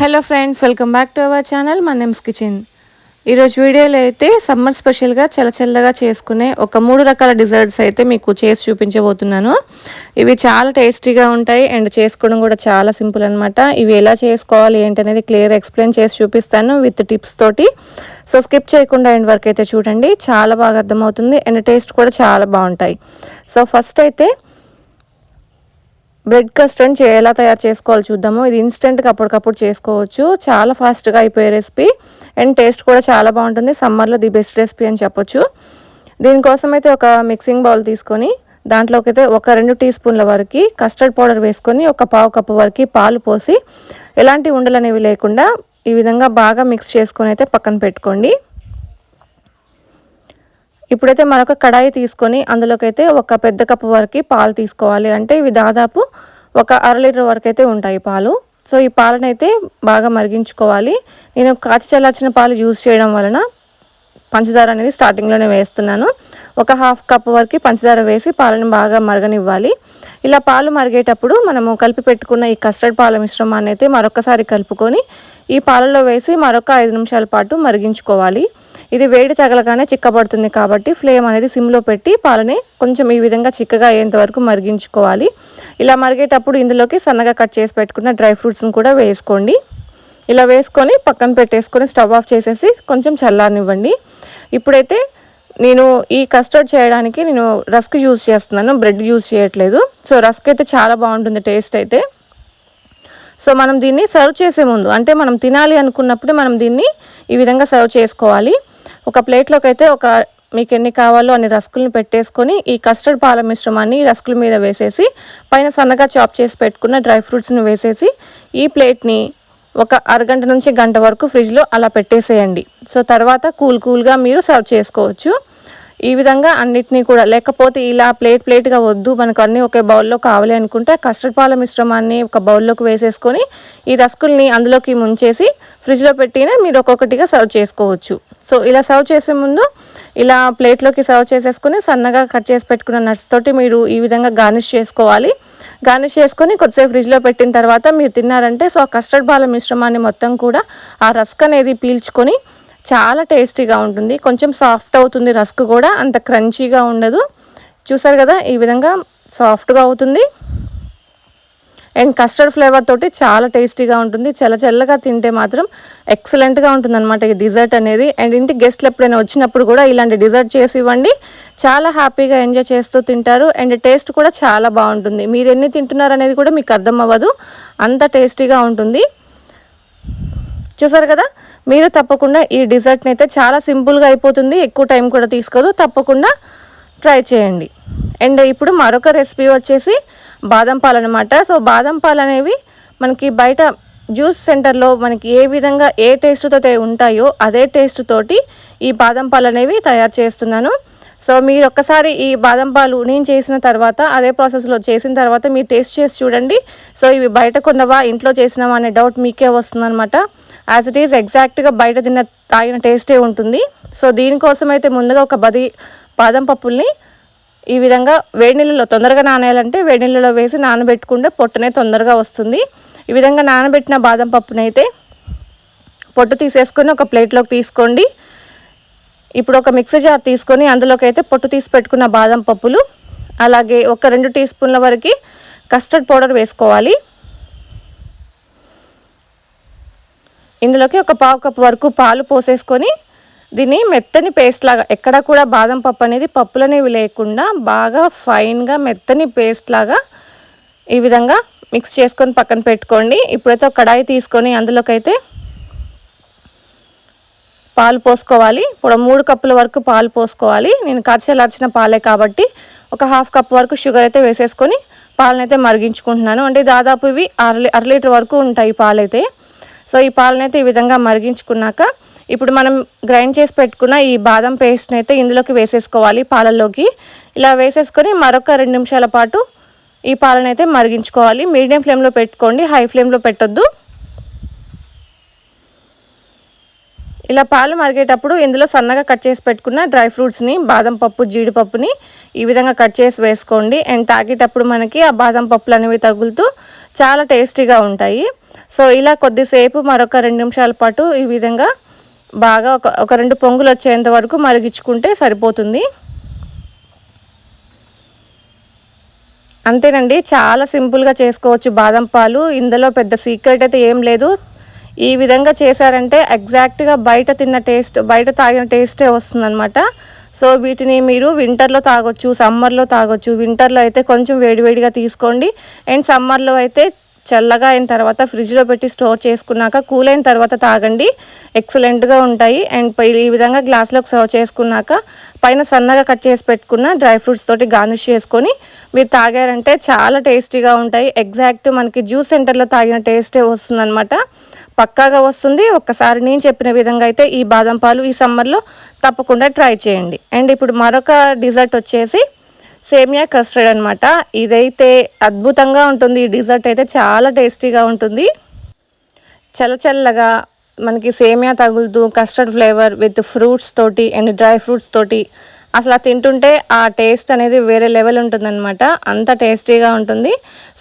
Hello friends welcome back to our channel మా names kitchen ఈరోజు వీడియోలో అయితే సమ్మర్ స్పెషల్గా చల్లచల్లగా చేసుకునే ఒక మూడు రకాల డిజర్ట్స్ అయితే మీకు చేసి చూపించబోతున్నాను. ఇవి చాలా టేస్టీగా ఉంటాయి అండ్ చేసుకోవడం కూడా చాలా సింపుల్ అనమాట ఇవి ఎలా చేసుకోవాలి ఏంటనేది క్లియర్ ఎక్స్ప్లెయిన్ చేసి చూపిస్తాను విత్ టిప్స్ తోటి. సో స్కిప్ చేయకుండా ఎండ్ వరకు అయితే చూడండి. చాలా బాగా అర్థమవుతుంది అండ్ టేస్ట్ కూడా చాలా బాగుంటాయి. సో ఫస్ట్ అయితే బ్రెడ్ కస్టర్డ్ ఎలా తయారు చేసుకోవాలి చూద్దాము. ఇది ఇన్స్టెంట్గా అప్పటికప్పుడు చేసుకోవచ్చు. చాలా ఫాస్ట్గా అయిపోయే రెసిపీ అండ్ టేస్ట్ కూడా చాలా బాగుంటుంది. సమ్మర్లో ది బెస్ట్ రెసిపీ అని చెప్పొచ్చు. దీనికోసం అయితే ఒక మిక్సింగ్ బౌల్ తీసుకొని దాంట్లోకి అయితే ఒక రెండు టీ స్పూన్ల వరకు కస్టర్డ్ పౌడర్ వేసుకొని ఒక పావు కప్పు వరకు పాలు పోసి ఎలాంటి ఉండలు అనేవి లేకుండా ఈ విధంగా బాగా మిక్స్ చేసుకొని అయితే పక్కన పెట్టుకోండి. ఇప్పుడైతే మరొక కడాయి తీసుకొని అందులోకైతే ఒక పెద్ద కప్పు వరకు పాలు తీసుకోవాలి. అంటే ఇవి దాదాపు ఒక అర లీటర్ వరకు అయితే ఉంటాయి పాలు. సో ఈ పాలనైతే బాగా మరిగించుకోవాలి. నేను కాచి చల్లార్చిన పాలు యూజ్ చేయడం వలన పంచదార అనేది స్టార్టింగ్లోనే వేస్తున్నాను. ఒక హాఫ్ కప్ వరకు పంచదార వేసి పాలను బాగా మరగనివ్వాలి. ఇలా పాలు మరిగేటప్పుడు మనము కలిపి పెట్టుకున్న ఈ కస్టర్డ్ పాల మిశ్రమాన్ని అయితే మరొకసారి కలుపుకొని ఈ పాలలో వేసి మరొక ఐదు నిమిషాల పాటు మరిగించుకోవాలి. ఇది వేడి తగలగానే చిక్కబడుతుంది కాబట్టి ఫ్లేమ్ అనేది సిమ్లో పెట్టి పాలని కొంచెం ఈ విధంగా చిక్కగా అయ్యేంత వరకు మరిగించుకోవాలి. ఇలా మరిగేటప్పుడు ఇందులోకి సన్నగా కట్ చేసి పెట్టుకున్న డ్రై ఫ్రూట్స్ని కూడా వేసుకోండి. ఇలా వేసుకొని పక్కన పెట్టేసుకొని స్టవ్ ఆఫ్ చేసేసి కొంచెం చల్లారనివ్వండి. ఇప్పుడైతే నేను ఈ కస్టర్డ్ చేయడానికి నేను రస్క్ యూజ్ చేస్తున్నాను బ్రెడ్ యూజ్ చేయట్లేదు. సో రస్క్ అయితే చాలా బాగుంటుంది టేస్ట్ అయితే. సో మనం దీన్ని సర్వ్ చేసే ముందు అంటే మనం తినాలి అనుకున్నప్పుడు మనం దీన్ని ఈ విధంగా సర్వ్ చేసుకోవాలి. ఒక ప్లేట్లోకి అయితే ఒక మీకు ఎన్ని కావాలో అన్ని రస్కులను పెట్టేసుకొని ఈ కస్టర్డ్ పాల మిశ్రమాన్ని రస్కుల మీద వేసేసి పైన సన్నగా చాప్ చేసి పెట్టుకున్న డ్రై ఫ్రూట్స్ని వేసేసి ఈ ప్లేట్ని ఒక అరగంట నుంచి గంట వరకు ఫ్రిడ్జ్లో అలా పెట్టేసేయండి. సో తర్వాత కూల్ కూల్గా మీరు సర్వ్ చేసుకోవచ్చు. ఈ విధంగా అన్నిటినీ కూడా లేకపోతే ఇలా ప్లేట్ ప్లేట్గా వద్దు మనకు అన్నీ ఒకే బౌల్లో కావాలి అనుకుంటే కస్టర్డ్ పాల మిశ్రమాన్ని ఒక బౌల్లోకి వేసేసుకొని ఈ రస్కుల్ని అందులోకి ముంచేసి ఫ్రిడ్జ్లో పెట్టిన మీరు ఒక్కొక్కటిగా సర్వ్ చేసుకోవచ్చు. సో ఇలా సర్వ్ చేసే ముందు ఇలా ప్లేట్లోకి సర్వ్ చేసేసుకొని సన్నగా కట్ చేసి పెట్టుకున్న నట్స్ తోటి మీరు ఈ విధంగా గార్నిష్ చేసుకోవాలి. గార్నిష్ చేసుకొని కొద్దిసేపు ఫ్రిడ్జ్లో పెట్టిన తర్వాత మీరు తిన్నారంటే సో ఆ కస్టర్డ్ బాల మిశ్రమాన్ని మొత్తం కూడా ఆ రస్క్ అనేది పీల్చుకొని చాలా టేస్టీగా ఉంటుంది. కొంచెం సాఫ్ట్ అవుతుంది రస్క్ కూడా అంత క్రంచీగా ఉండదు. చూసారు కదా ఈ విధంగా సాఫ్ట్గా అవుతుంది. అండ్ కస్టర్డ్ ఫ్లేవర్ తోటి చాలా టేస్టీగా ఉంటుంది. చల్ల చల్లగా తింటే మాత్రం ఎక్సలెంట్గా ఉంటుంది అనమాట ఈ డిజర్ట్ అనేది. అండ్ ఇంటి గెస్ట్లు ఎప్పుడైనా వచ్చినప్పుడు కూడా ఇలాంటి డిజర్ట్ చేసి ఇవ్వండి. చాలా హ్యాపీగా ఎంజాయ్ చేస్తూ తింటారు. అండ్ టేస్ట్ కూడా చాలా బాగుంటుంది. మీరు ఎన్ని తింటున్నారు అనేది కూడా మీకు అర్థం అవ్వదు. అంత టేస్టీగా ఉంటుంది. చూసారు కదా? మీరు తప్పకుండా ఈ డిజర్ట్ని అయితే చాలా సింపుల్గా అయిపోతుంది. ఎక్కువ టైం కూడా తీసుకోదు. తప్పకుండా ట్రై చేయండి. అండ్ ఇప్పుడు మరొక రెసిపీ వచ్చేసి బాదం పాలు అనమాట సో బాదం పాలు అనేవి మనకి బయట జ్యూస్ సెంటర్లో మనకి ఏ విధంగా ఏ టేస్ట్తో ఉంటాయో అదే టేస్ట్ తోటి ఈ బాదం పాలు అనేవి తయారు చేస్తున్నాను. సో మీరు ఒక్కసారి ఈ బాదం పాలు నేను చేసిన తర్వాత అదే ప్రాసెస్లో చేసిన తర్వాత మీరు టేస్ట్ చేసి చూడండి. సో ఇవి బయట కొన్నవా ఇంట్లో చేసినవా అనే డౌట్ మీకే వస్తుందన్నమాట. యాజ్ ఇట్ ఈజ్ ఎగ్జాక్ట్గా బయట తిన్న తాగిన టేస్టే ఉంటుంది. సో దీనికోసం అయితే ముందుగా ఒక బది బాదం పప్పుల్ని ఈ విధంగా వేడి నీళ్ళలో తొందరగా నానేయాలంటే వేడి నీళ్ళలో వేసి నానబెట్టుకుంటే పొట్టునే తొందరగా వస్తుంది. ఈ విధంగా నానబెట్టిన బాదం పప్పునైతే పొట్టు తీసేసుకొని ఒక ప్లేట్లోకి తీసుకోండి. ఇప్పుడు ఒక మిక్సీ జార్ తీసుకొని అందులోకి అయితే పొట్టు తీసి పెట్టుకున్న బాదం పప్పులు అలాగే ఒక రెండు టీ స్పూన్ల వరకు కస్టర్డ్ పౌడర్ వేసుకోవాలి. ఇందులోకి ఒక పావు కప్పు వరకు పాలు పోసేసుకొని దీన్ని మెత్తని పేస్ట్ లాగా ఎక్కడ కూడా బాదం పప్పు అనేది పప్పులనేవి లేకుండా బాగా ఫైన్గా మెత్తని పేస్ట్ లాగా ఈ విధంగా మిక్స్ చేసుకొని పక్కన పెట్టుకోండి. ఇప్పుడైతే ఒక కడాయి తీసుకొని అందులోకైతే పాలు పోసుకోవాలి. ఇప్పుడు మూడు కప్పుల వరకు పాలు పోసుకోవాలి. నేను కచ్చలార్చిన పాలే కాబట్టి ఒక హాఫ్ కప్ వరకు షుగర్ అయితే వేసేసుకొని పాలనైతే మరిగించుకుంటున్నాను. అంటే దాదాపు ఇవి అర అర లీటర్ వరకు ఉంటాయి పాలైతే. సో ఈ పాలనైతే ఈ విధంగా మరిగించుకున్నాక ఇప్పుడు మనం గ్రైండ్ చేసి పెట్టుకున్న ఈ బాదం పేస్ట్ని అయితే ఇందులోకి వేసేసుకోవాలి పాలల్లోకి. ఇలా వేసేసుకొని మరొక రెండు నిమిషాల పాటు ఈ పాలను అయితే మరిగించుకోవాలి. మీడియం ఫ్లేమ్లో పెట్టుకోండి హై ఫ్లేమ్లో పెట్టొద్దు. ఇలా పాలు మరిగేటప్పుడు ఇందులో సన్నగా కట్ చేసి పెట్టుకున్న డ్రై ఫ్రూట్స్ని బాదం పప్పు జీడిపప్పుని ఈ విధంగా కట్ చేసి వేసుకోండి. అండ్ తాగేటప్పుడు మనకి ఆ బాదం పప్పులు అనేవి తగులుతూ చాలా టేస్టీగా ఉంటాయి. సో ఇలా కొద్దిసేపు మరొక రెండు నిమిషాల పాటు ఈ విధంగా బాగా ఒక ఒక రెండు పొంగులు వచ్చేంత వరకు మరిగించుకుంటే సరిపోతుంది. అంతేనండి చాలా సింపుల్గా చేసుకోవచ్చు బాదం పాలు. ఇందులో పెద్ద సీక్రెట్ అయితే ఏం లేదు. ఈ విధంగా చేశారంటే ఎగ్జాక్ట్గా బయట తిన్న టేస్ట్ బయట తాగిన టేస్టే వస్తుందన్నమాట. సో వీటిని మీరు వింటర్లో తాగొచ్చు సమ్మర్లో తాగొచ్చు. వింటర్లో అయితే కొంచెం వేడివేడిగా తీసుకోండి. అండ్ సమ్మర్లో అయితే చల్లగా అయిన తర్వాత ఫ్రిడ్జ్లో పెట్టి స్టోర్ చేసుకున్నాక కూల్ అయిన తర్వాత తాగండి. ఎక్సలెంట్గా ఉంటాయి. అండ్ ఈ విధంగా గ్లాస్లోకి సర్వ్ చేసుకున్నాక పైన సన్నగా కట్ చేసి పెట్టుకున్న డ్రై ఫ్రూట్స్ తోటి గార్నిష్ చేసుకొని మీరు తాగారంటే చాలా టేస్టీగా ఉంటాయి. ఎగ్జాక్ట్ మనకి జ్యూస్ సెంటర్లో తాగిన టేస్టే వస్తుందన్నమాట. పక్కాగా వస్తుంది. ఒక్కసారి నేను చెప్పిన విధంగా అయితే ఈ బాదం పాలు ఈ సమ్మర్లో తప్పకుండా ట్రై చేయండి. అండ్ ఇప్పుడు మరొక డిజర్ట్ వచ్చేసి సేమియా కస్టర్డ్ అనమాట ఇదైతే అద్భుతంగా ఉంటుంది. ఈ డిజర్ట్ అయితే చాలా టేస్టీగా ఉంటుంది. చల్లచల్లగా మనకి సేమియా తగులుతూ కస్టర్డ్ ఫ్లేవర్ విత్ ఫ్రూట్స్ తోటి అండ్ డ్రై ఫ్రూట్స్ తోటి అసలు తింటుంటే ఆ టేస్ట్ అనేది వేరే లెవెల్ ఉంటుందన్నమాట. అంత టేస్టీగా ఉంటుంది.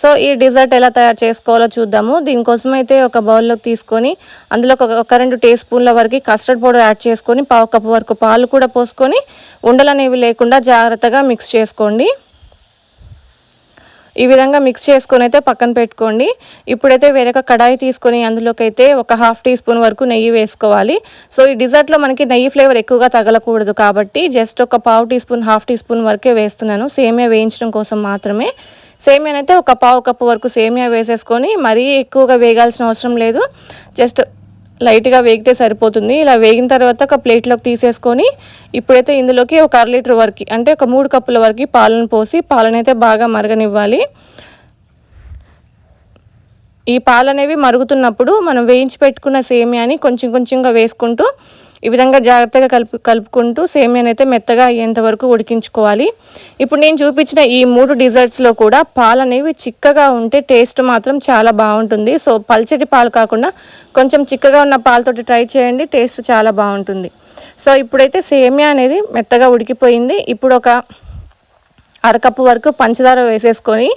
సో ఈ డిజర్ట్ ఎలా తయారు చేసుకోవాలో చూద్దాము. దీనికోసం అయితే ఒక బౌల్లోకి తీసుకొని అందులో ఒక రెండు టీ స్పూన్ల వరకు కస్టర్డ్ పౌడర్ యాడ్ చేసుకొని పావు కప్పు వరకు పాలు కూడా పోసుకొని ఉండలనేవి లేకుండా జాగ్రత్తగా మిక్స్ చేసుకోండి. ఈ విధంగా మిక్స్ చేసుకొని అయితే పక్కన పెట్టుకోండి. ఇప్పుడైతే వేరొక కడాయి తీసుకొని అందులోకి అయితే ఒక హాఫ్ టీ స్పూన్ వరకు నెయ్యి వేసుకోవాలి. సో ఈ డిజర్ట్లో మనకి నెయ్యి ఫ్లేవర్ ఎక్కువగా తగలకూడదు కాబట్టి జస్ట్ ఒక పావు teaspoon half teaspoon వరకే వేస్తున్నాను. సేమియా వేయించడం కోసం మాత్రమే. సేమియానైతే ఒక పావు కప్పు వరకు సేమియా వేసేసుకొని మరీ ఎక్కువగా వేగాల్సిన అవసరం లేదు. జస్ట్ లైట్గా వేగితే సరిపోతుంది. ఇలా వేగిన తర్వాత ఒక ప్లేట్లోకి తీసేసుకొని ఇప్పుడైతే ఇందులోకి ఒక అర లీటర్ వరకు అంటే ఒక మూడు కప్పుల వరకు పాలను పోసి పాలనైతే బాగా మరగనివ్వాలి. ఈ పాలు అనేవి మరుగుతున్నప్పుడు మనం వేయించి పెట్టుకున్న సేమియాని కొంచెం కొంచెంగా వేసుకుంటూ ఈ విధంగా జాగ్రత్తగా కలుపు కలుపుకుంటూ సేమియాని అయితే మెత్తగా అయ్యేంత వరకు ఉడికించుకోవాలి. ఇప్పుడు నేను చూపించిన ఈ మూడు డిజర్ట్స్లో కూడా పాలు అనేవి చిక్కగా ఉంటే టేస్ట్ మాత్రం చాలా బాగుంటుంది. సో పల్చటి పాలు కాకుండా కొంచెం చిక్కగా ఉన్న పాలతోటి ట్రై చేయండి టేస్ట్ చాలా బాగుంటుంది. సో ఇప్పుడైతే సేమియా అనేది మెత్తగా ఉడికిపోయింది. ఇప్పుడు ఒక అరకప్పు వరకు పంచదార వేసేసుకొని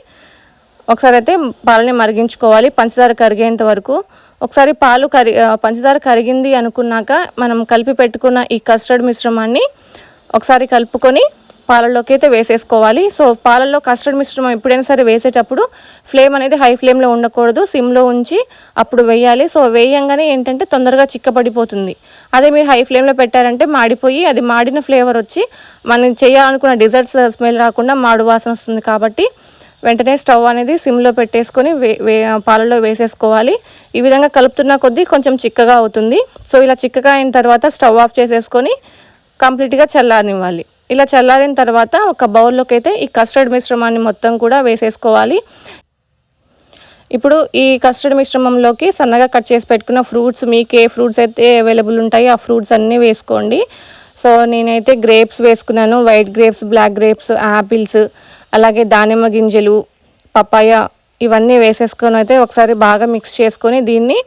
ఒకసారి అయితే పాలని మరిగించుకోవాలి. పంచదార కరిగేంత వరకు ఒకసారి పాలు కరి పంచదార కరిగింది అనుకున్నాక మనం కలిపి పెట్టుకున్న ఈ కస్టర్డ్ మిశ్రమాన్ని ఒకసారి కలుపుకొని పాలల్లోకి అయితే వేసేసుకోవాలి. సో పాలల్లో కస్టర్డ్ మిశ్రమం ఎప్పుడైనా సరే వేసేటప్పుడు ఫ్లేమ్ అనేది హై ఫ్లేమ్లో ఉండకూడదు. సిమ్లో ఉంచి అప్పుడు వేయాలి. సో వేయంగానే ఏంటంటే తొందరగా చిక్కబడిపోతుంది. అదే మీరు హై ఫ్లేమ్లో పెట్టారంటే మాడిపోయి అది మాడిన ఫ్లేవర్ వచ్చి మనం చేయాలనుకున్న డిజర్ట్స్ స్మెల్ రాకుండా మాడు వాసన వస్తుంది కాబట్టి వెంటనే స్టవ్ అనేది సిమ్లో పెట్టేసుకొని వే పాలలో వేసేసుకోవాలి. ఈ విధంగా కలుపుతున్న కొద్దీ కొంచెం చిక్కగా అవుతుంది. సో ఇలా చిక్కగా అయిన తర్వాత స్టవ్ ఆఫ్ చేసేసుకొని కంప్లీట్గా చల్లారనివ్వాలి. ఇలా చల్లారిన తర్వాత ఒక బౌల్లోకి అయితే ఈ కస్టర్డ్ మిశ్రమాన్ని మొత్తం కూడా వేసేసుకోవాలి. ఇప్పుడు ఈ కస్టర్డ్ మిశ్రమంలోకి సన్నగా కట్ చేసి పెట్టుకున్న ఫ్రూట్స్ మీకు ఏ ఫ్రూట్స్ అయితే అవైలబుల్ ఉంటాయో ఆ ఫ్రూట్స్ అన్నీ వేసుకోండి. సో నేనైతే గ్రేప్స్ వేసుకున్నాను. White grapes black grapes apples అలాగే దానిమ్మ గింజలు పపాయ ఇవన్నీ వేసేసుకొని అయితే ఒకసారి బాగా మిక్స్ చేసుకొని దీన్ని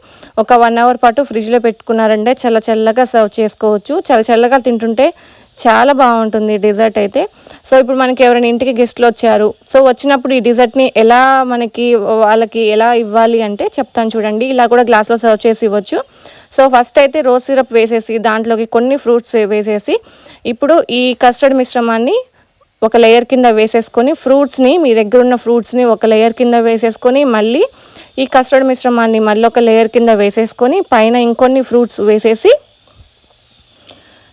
ఒక వన్ అవర్ పాటు ఫ్రిడ్జ్లో పెట్టుకున్నారంటే చల్ల చల్లగా సర్వ్ చేసుకోవచ్చు. చల్ల చల్లగా తింటుంటే చాలా బాగుంటుంది డిజర్ట్ అయితే. సో ఇప్పుడు మనకి ఎవరైనా ఇంటికి గెస్ట్లు వచ్చారు. సో వచ్చినప్పుడు ఈ డిజర్ట్ని ఎలా మనకి వాళ్ళకి ఎలా ఇవ్వాలి అంటే చెప్తాను చూడండి. ఇలా కూడా గ్లాస్లో సర్వ్ చేసి ఇవ్వచ్చు. సో ఫస్ట్ అయితే రోజ్ సిరప్ వేసేసి దాంట్లోకి కొన్ని ఫ్రూట్స్ వేసేసి ఇప్పుడు ఈ కస్టర్డ్ మిశ్రమాన్ని ఒక లేయర్ కింద వేసేసుకొని ఫ్రూట్స్ని మీ దగ్గర ఉన్న ఫ్రూట్స్ని ఒక లేయర్ కింద వేసేసుకొని మళ్ళీ ఈ కస్టర్డ్ మిశ్రమాన్ని మళ్ళీ ఒక లేయర్ కింద వేసేసుకొని పైన ఇంకొన్ని ఫ్రూట్స్ వేసేసి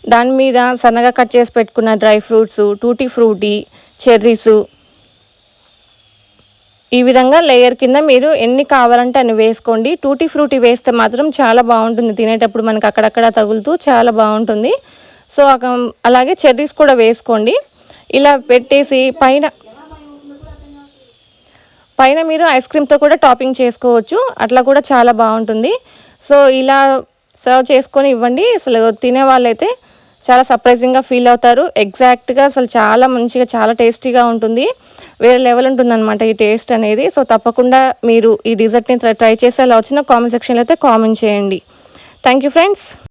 దాని మీద సన్నగా కట్ చేసి పెట్టుకున్న dry fruits tutti frutti cherries ఈ విధంగా లేయర్ కింద మీరు ఎన్ని కావాలంటే అన్ని వేసుకోండి. టూటీ ఫ్రూటీ వేస్తే మాత్రం చాలా బాగుంటుంది. తినేటప్పుడు మనకు అక్కడక్కడ తగులుతూ చాలా బాగుంటుంది. సో అలాగే చెర్రీస్ కూడా వేసుకోండి. ఇలా పెట్టేసి పైన పైన మీరు ఐస్ క్రీమ్తో కూడా టాపింగ్ చేసుకోవచ్చు. అట్లా కూడా చాలా బాగుంటుంది. సో ఇలా సర్వ్ చేసుకొని ఇవ్వండి. అసలు తినే వాళ్ళైతే చాలా సర్ప్రైజింగ్గా ఫీల్ అవుతారు. ఎగ్జాక్ట్గా అసలు చాలా మంచిగా చాలా టేస్టీగా ఉంటుంది. వేరే లెవెల్ ఉంటుందన్నమాట ఈ టేస్ట్ అనేది. సో తప్పకుండా మీరు ఈ డిజర్ట్ని ట్రై చేసేలా వచ్చిన కామెంట్ సెక్షన్లో అయితే కామెంట్ చేయండి. Thank you friends